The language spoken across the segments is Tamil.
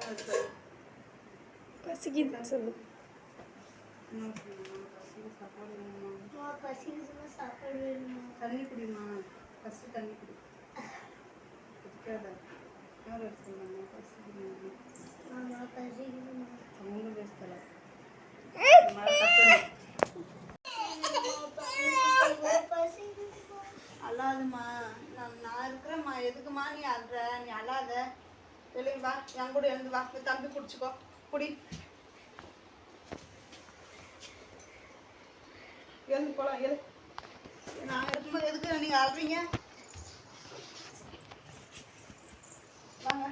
சாப்பாடு சொல்லு தண்ணி குடிமா ஃபஸ்ட்டு தண்ணி குடி குடிக்காத யார் எடுத்துமா பசிக்குமா அம்மா பசிக்குதுமா சவுண்டு அழாதுமா நான் நான் இருக்கிறேம்மா. எதுக்குமா நீ அழுற? நீ அழாத. வெளியே வா. என் கூட எழுந்து வா. இந்த தம்பி குடிச்சுக்கோ. குடி. எழுந்து போலாம். எழு. நான் இருக்கும்போது எதுக்கு நீங்கள் அழுறீங்க? வாங்க.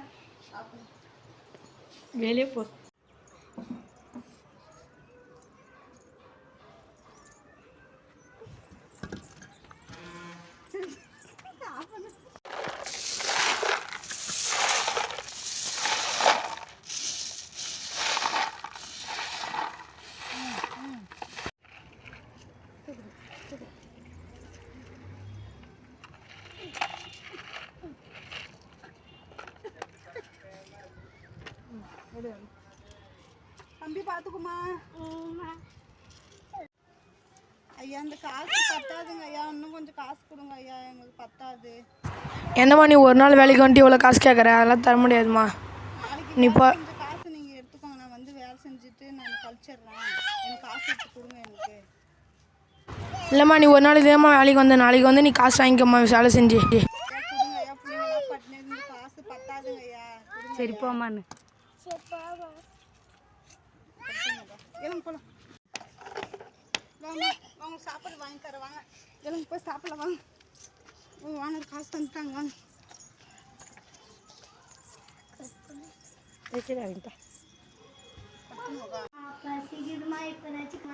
வெளியே போ. தம்பி பார்த்துக்குமா ஐயா இந்த காசு பத்தாதுங்க ஐயா. இன்னும் கொஞ்சம் காசு கொடுங்க ஐயா. எங்களுக்கு பத்தாது. என்னம்மா நீ ஒரு நாள் வேலைக்கு வந்துட்டு இவ்வளோ காசு கேட்குற அதெல்லாம் தர முடியாதும்மா. நாளைக்கு நீ வேலை போ- செஞ்ச காசு நீங்கள் எடுத்துக்கோங்க. நான் வந்து வேலை செஞ்சுட்டு நான் கழிச்சிடுறேன். எனக்கு காசு எடுத்து கொடுங்க எனக்கு இல்லைம்மா நீ ஒரு நாள் இதேம்மா வேலைக்கு வந்த. நாளைக்கு வந்து நீ காசு வாங்கிக்கம்மா வேலை செஞ்சு. சரி போம்மான்னு. எழுங்க போலாம் வாங்க வாங்க சாப்பாடு வாங்கி தரேன். வாங்க எழுங்க போய் சாப்பிடலாம். வாங்க. உங்க வாங்க காசு தந்துட்டாங்க. வாங்க. பசிக்குதுமா இப்போதாச்சும்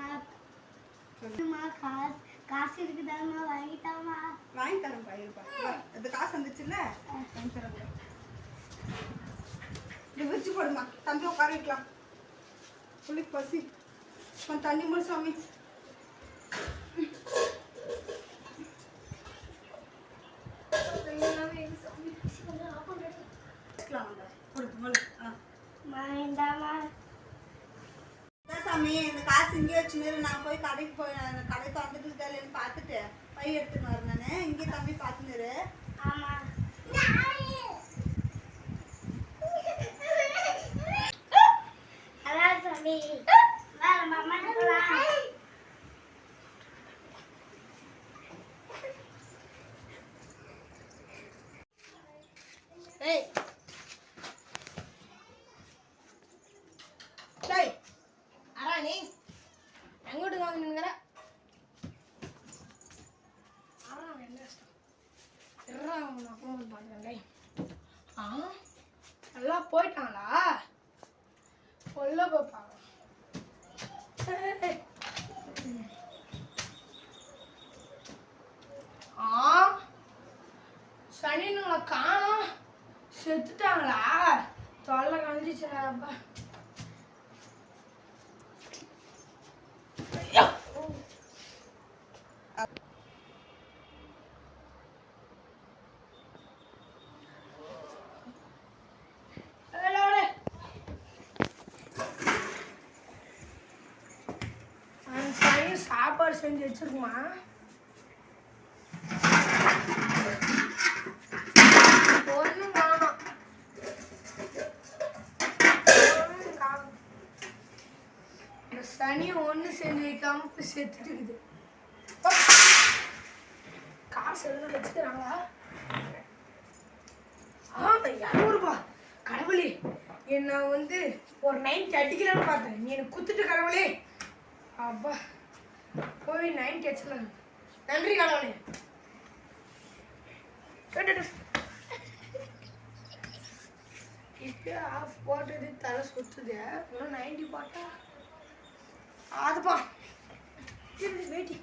காசு காசு இருக்குதாம்மா வாங்கிட்டாமா வாங்கி தரேன் பையன் இது காசு வந்துச்சுல்ல? வாங்கி தரேன். இது வச்சு போடுமா? தம்பி உட்கார வைக்கலாம். புள்ளிக்கு பசி. கொஞ்சம் தண்ணி மூணு சாமி. சாமி இந்த காசு இங்கே வச்சுன்னு நான் போய் கடைக்கு போய் அந்த கடை திறந்துட்டு இல்லைன்னு பார்த்துட்டு பை எடுத்துன்னு வரேன் நான். இங்கே தம்பி பார்த்துன்னு ஆமா. அதான் சாமி வா நம்ம அம்மா போலாம் சாப்பாடு செஞ்சு வச்சுருக்குமா? சனி ஒன்று செஞ்சு வைக்காம போய் செத்துட்டு இருக்குது. காசு எல்லாம் வச்சுக்கிறாங்களா? ஆ இரநூறுபா. கடவுளே என்ன வந்து ஒரு நைன்டி அடிக்கிறான்னு பார்த்தேன். நீ எனக்கு குத்துட்டு கடவுளே. அப்பா. போய் நைன் கேட்சல நன்றி கடவுளே இப்போ ஆஃப் போட்டது தர சுத்துது. இன்னும் நைன்டி போட்டா? அதுப்பா வேட்டி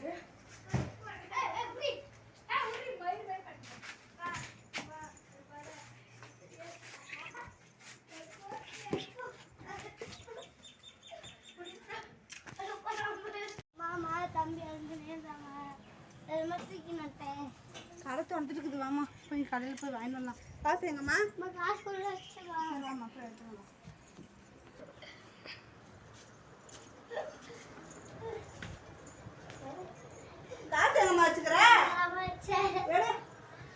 Thank. கடை வந்துட்டு இருக்குது வாமா போய் கடையில் போய் வாங்கிட்டு வரலாம். காசு எங்கம்மா. காசு வாமா போய் எடுத்துட்டு வரலாம் காசு எங்கம்மா வச்சுக்கிற அமைச்சர் எடு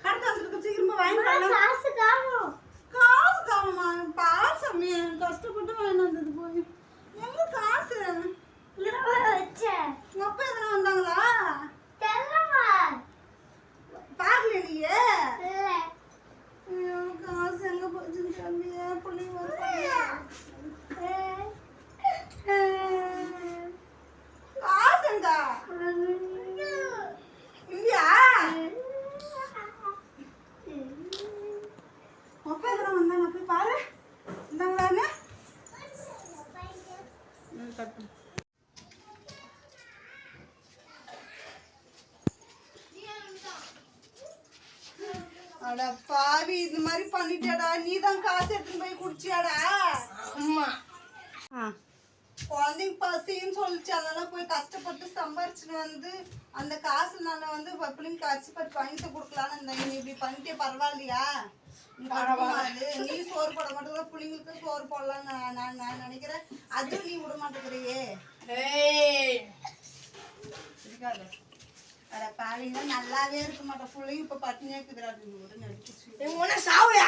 கடை வந்துட்டு சீக்கிரமா வாங்கிட்டு வரலாம் காசு காணும் காசு காணுமா பாசம் கஷ்டப்பட்டு வாங்கிட்டு வந்தது போய் எங்க காசு வச்சேன் உங்க அப்பா எதனா வந்தாங்களா தெரியலம்மா பார்க்கல நீயே இல்லை ஐயோ காசு எங்க போச்சுன்னு தெரியலையே பிள்ளைங்க காசு எங்க இல்லையா உங்க அப்பா எதனா வந்தாங்க போய் பாரு வந்தாங்களான்னு கட் பண்ணு அட பாவி இந்த மாதிரி பண்ணிட்டியாடா? நீ தான் காசு எடுத்துன்னு போய் குடிச்சியாடா? அம்மா. குழந்தைங்க பசின்னு சொல்லிச்சு. அதனால போய் கஷ்டப்பட்டு சம்பாரிச்சுட்டு வந்து அந்த காசு நான் வந்து பிள்ளைங்க கஷ்டப்பட்டு வாங்கிட்டு கொடுக்கலான்னு இருந்தேன். நீ இப்படி பண்ணிட்டே பரவாயில்லையா? நீ சோறு போட மாட்டேங்கிற பிள்ளைங்களுக்கு சோறு போடலாம்னு நான் நான் நான் நினைக்கிறேன். அதுவும் நீ விட மாட்டேங்கிறியே. ஏய். இருக்காது அட பாவிங்க நல்லாவே இருக்க மாட்டேன். ஃபுல்லையும் இப்போ பட்டினியா இருக்குதுடா நீ விட நடிச்சு நீ சாவுயா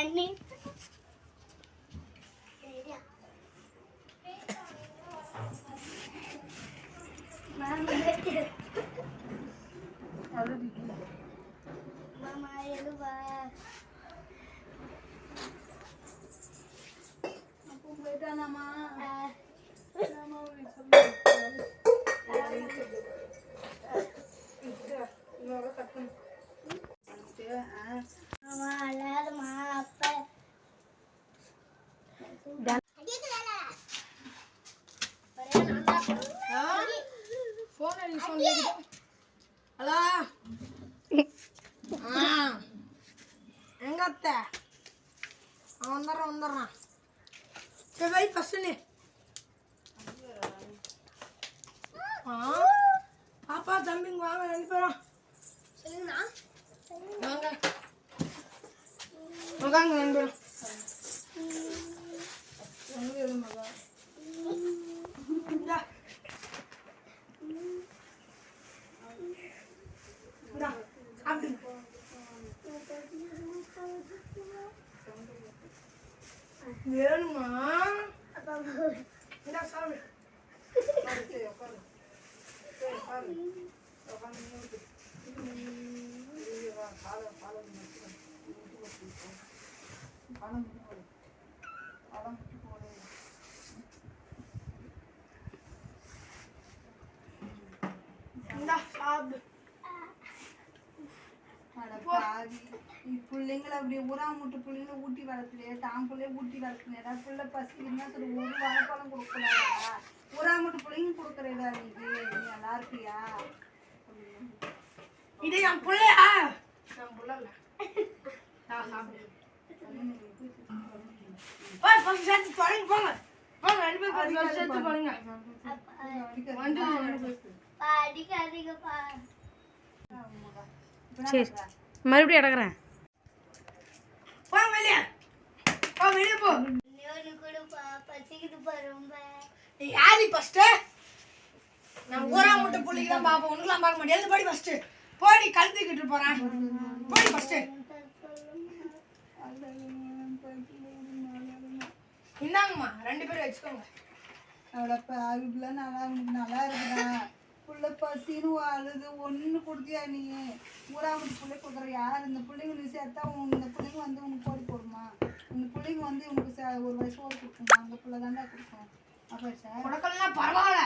தண்ணி வந்துடுறான் வந்துடுறான். சரி வை ஃபஸ்ட்டு நீ. பாப்பா தம்பிங்க வாங்க ரெண்டு பேரும். வாங்க. உட்காங்க ரெண்டு பேரும் இந்தா. இந்தா, சாப்பிடுங்க. வேணுமா இந்தா சாப்பிடு இந்தா சாப்பிடு அட பாவி. நீ பிள்ளைங்கள அப்படி ஊரா முட்டு பிள்ளைங்கள ஊட்டி வளர்க்கலையே தான் பிள்ளைய ஊட்டி வளர்க்கலையா பிள்ளை பசிக்குன்னா சரி ஒரு வாழைப்பழம் கொடுக்கலாடா. ஊரா முட்டு பிள்ளைங்க கொடுக்குறதா நீ நீ நல்லா இருப்பியா இது என் பிள்ளையா? என் பிள்ளை இல்ல. நான் சேர்த்து தொலைங்க போங்க. போங்க ரெண்டு சேர்த்து சரி மறுபடியும் அடக்குறேன் போ வெளியே போ வெளியே போ இன்னொன்று கொடுப்பா பசிக்குதுப்பா ரொம்ப நீ யாரி ஃபர்ஸ்ட் நான் ஊரா முட்டை புள்ளிக்கு தான் பார்ப்பேன் உனக்குலாம் பார்க்க மாட்டேன். எழுந்து படி ஃபர்ஸ்ட் போடி கழுத்துக்கிட்டு போறேன். போடி ஃபர்ஸ்ட் இந்தாங்கம்மா. ரெண்டு பேரும் வச்சுக்கோங்க. அவளை பாவி நல்லா நல்லா இருக்குதா புள்ள பசின்னு அழுது ஒன்று கொடுத்தியா நீ? ஊராமட்டு பிள்ளை கொடுக்குற. யார் இந்த பிள்ளைங்க நீ சேர்த்தா உன் இந்த பிள்ளைங்க வந்து உனக்கு போடி போடுமா? இந்த பிள்ளைங்க வந்து உனக்கு சே ஒரு வயசு கொடுக்குமா அந்த பிள்ளை தாண்டா கொடுக்கும். அப்போ சார் கொடைக்கல்லாம் பரவாயில்ல.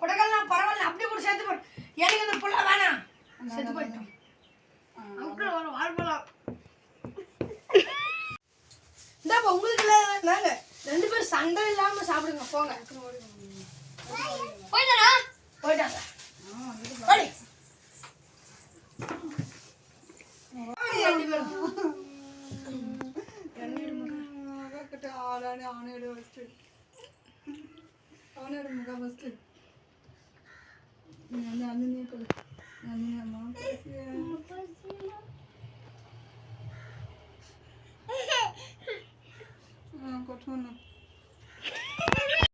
கொடைக்கல்லாம் பரவாயில்ல. அப்படியே கூட சேர்த்து போடு. எனக்கு இந்த புள்ள வேணாம். செத்து போயிட்டோம் ஒரு இந்தாப்பா உங்களுக்கு இல்லை ரெண்டு பேரும் சண்டை இல்லாம சாப்பிடுங்க. போங்க. போயிட்டாரா போயிட்டாங்க போடி. ரெண்டு பேரும். கிட்ட ஆளானு ஆணையோட ஃபஸ்ட்டு ஆணையோட முக ஃபஸ்ட்டு நீ வந்து அந்த நீ